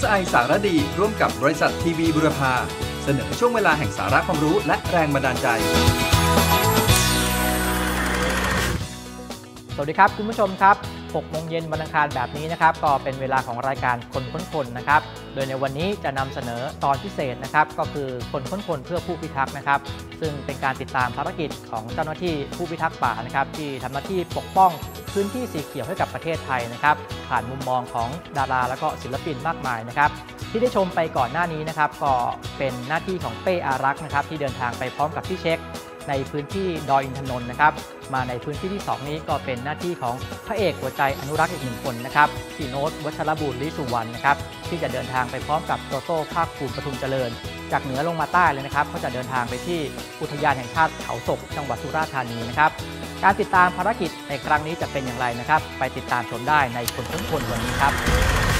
SI สารดี ร่วมกับบริษัททีวีบุรพา เสนอช่วงเวลาแห่งสาระความรู้และแรงบันดาลใจ สวัสดีครับคุณผู้ชมครับ6โมงเย็นวันอังคารแบบนี้นะครับ ก็เป็นเวลาของรายการคนค้นคนนะครับ โดยในวันนี้จะนำเสนอตอนพิเศษนะครับ ก็คือคนค้นคนเพื่อผู้พิทักษ์นะครับ ซึ่งเป็นการติดตามภารกิจของเจ้าหน้าที่ผู้พิทักษ์ป่านะครับ ที่ทำหน้าที่ปกป้อง พื้นที่สีเขียวให้กับประเทศไทยนะครับผ่านมุมมองของดาราและก็ศิลปินมากมายนะครับที่ได้ชมไปก่อนหน้านี้นะครับก็เป็นหน้าที่ของเป้อารักษ์นะครับที่เดินทางไปพร้อมกับพี่เช็คในพื้นที่ดอยอินทนนท์นะครับมาในพื้นที่ที่ 2 นี้ก็เป็นหน้าที่ของพระเอกหัวใจอนุรักษ์อีกหนึ่งคนนะครับพี่โน้ตวัชรบุญลิสุวรรณนะครับที่จะเดินทางไปพร้อมกับโตโต้ภาคภูมิปทุมเจริญ จากเหนือลงมาใต้เลยนะครับเขาจะเดินทางไปที่อุทยานแห่งชาติเขาศกจังหวัดสุราษฎร์ธานีนะครับ การติดตามภารกิจในครั้งนี้จะเป็นอย่างไรนะครับ ไปติดตามชมได้ในคนทุกคนวันนี้ครับ